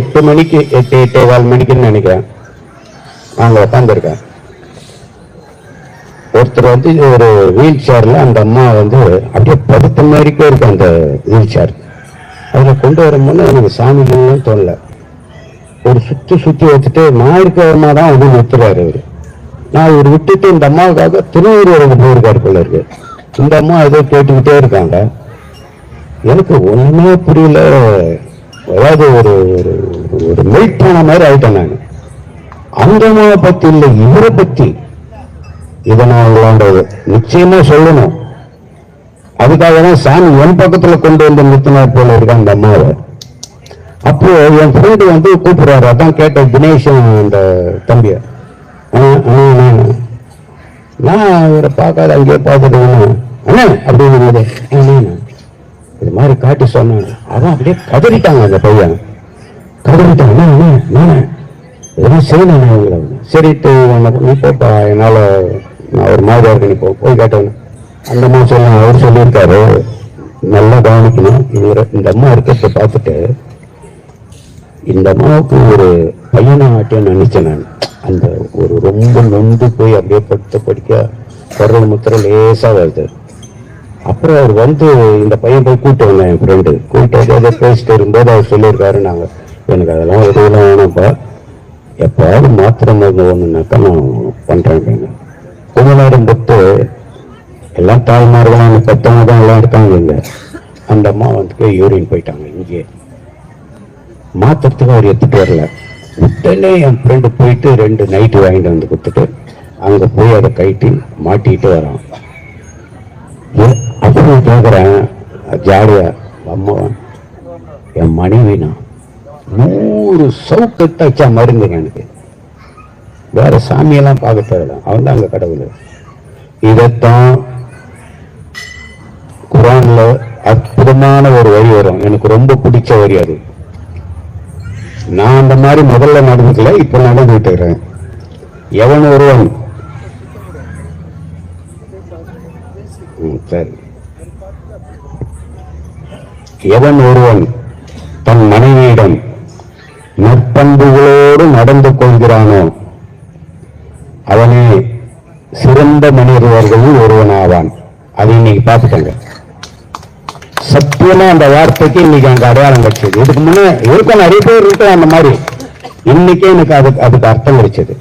எட்டு மணிக்கு எட்டு எட்டே கால் மணிக்குன்னு நினைக்கிறேன். நாங்க உட்காந்துருக்கேன் ஒருத்தர் வந்து ஒரு வீல் சேர்ல அந்த அம்மா வந்து அப்படியே படுத்த மாதிரிக்கே இருக்கு அந்த வீல் சேர் அதுல கொண்டு வரும்போது எனக்கு சாமி தோணல. ஒரு சுத்தி சுத்தி வச்சுட்டு ஞாயிற்றுக்கிழமை தான் வந்து நிறுத்துறாரு அவரு. நான் இவர் விட்டுட்டு இந்த அம்மாவுக்காக திருவள்ளுவருக்கு போயிருக்காரு போல இருக்கு. இந்த அம்மா ஏதோ கேட்டுக்கிட்டே இருக்காங்க. எனக்கு ஒண்ணுமே புரியல. அதாவது ஒரு ஒரு ஒரு மெயிட் மாதிரி ஆயிட்டேன் நான். அந்த பத்தி இல்லை இவரை பத்தி இதை நான் விளாண்டது நிச்சயமா சொல்லணும். அதுக்காக தான் சாமி என் பக்கத்துல கொண்டு வந்து நிறுத்தினா போல இருக்கு அந்த அம்மாவை. அப்போ என் ஃப்ரெண்டு வந்து கூப்பிடுறாரு. அதான் கேட்டேன் தினேஷன் அந்த தம்பிய. நான் இவரை பார்க்காத அங்கேயே பார்த்துட்டு வந்தேன். அண்ணே அப்படிங்கிறது இது மாதிரி காட்டி சொன்னாங்க. அதான் அப்படியே கதறிட்டாங்க அந்த பையன். கதறிட்டாங்க நான் எதுவும் செய்யணும் இவங்களை சரிட்டு நீ போப்பா. என்னால் நான் ஒரு மாதிரியா இருக்கு நீ போ போய் கேட்டேன். அந்த அம்மா சொல்ல அவர் சொல்லியிருக்காரு. நல்லா கவனிக்கணும். இவரை இந்த அம்மா இருக்கிறத பார்த்துட்டு இந்த அம்மாவுக்கு ஒரு பையனை ஆட்டியம் நினைச்சேன் நான். அந்த ஒரு ரொம்ப நொந்து போய் அப்படியே படுத்த படிக்க குரல் முத்திர லேசாக வருது. அப்புறம் அவர் வந்து இந்த பையன் போய் கூப்பிட்டு வந்தேன் என் ஃப்ரெண்டு கூப்பிட்டு வந்து ஏதோ பேசிட்டு வரும்போது அவர் சொல்லியிருக்காரு நாங்கள் எனக்கு அதெல்லாம் எதுவும் வேணாம்ப்பா. எப்பாவது மாத்திரை மருந்து ஒன்றுனாக்கா நான் பண்ணுறேன் அப்படின்னு. கொஞ்ச நேரம் எல்லாம் தாய்மார்களாம் பெத்தவங்க தான் எல்லாம் இருக்காங்க இங்கே. அந்த அம்மா வந்துட்டு யூரின் போயிட்டாங்க இங்கே மாத்திரத்துக்கு அவர் எடுத்துட்டு வரல. உடனே என் ஃப்ரெண்டு போயிட்டு ரெண்டு நைட்டு வாங்கிட்டு வந்து கொடுத்துட்டு அங்கே போய் அதை கைட்டி மாட்டிக்கிட்டு வரான். நான் கேட்குறேன் ஜாலியாக ஜாலியா. அம்மா என் மனைவி நான் நூறு சவுக்கத்தை வச்சா மருந்துங்க எனக்கு. வேற சாமியெல்லாம் பார்க்க தேவையில்ல அவன் தான் அங்கே கடவுள். இதைத்தான் குரான்ல அற்புதமான ஒரு வரி வரும். எனக்கு ரொம்ப பிடிச்ச வரி அது. நான் அந்த மாதிரி முதல்ல நடந்துக்கல இப்போ நடந்துட்டு இருக்கிறேன் எவன் ஒருவன்? சரி. எவன் ஒருவன் தன் மனைவியிடம் நற்பண்புகளோடு நடந்து கொள்கிறானோ அவனே சிறந்த மனிதர்களில் ஒருவனாவான். அதை இன்னைக்கு பார்த்துக்கங்க. சத்தியமா அந்த வார்த்தைக்கு இன்னைக்கு அங்க அடையாளம் கிடைச்சது. இதுக்கு முன்னே இருக்க நிறைய பேர் இருக்க அந்த மாதிரி. இன்னைக்கே எனக்கு அதுக்கு அதுக்கு அர்த்தம் கிடைச்சது.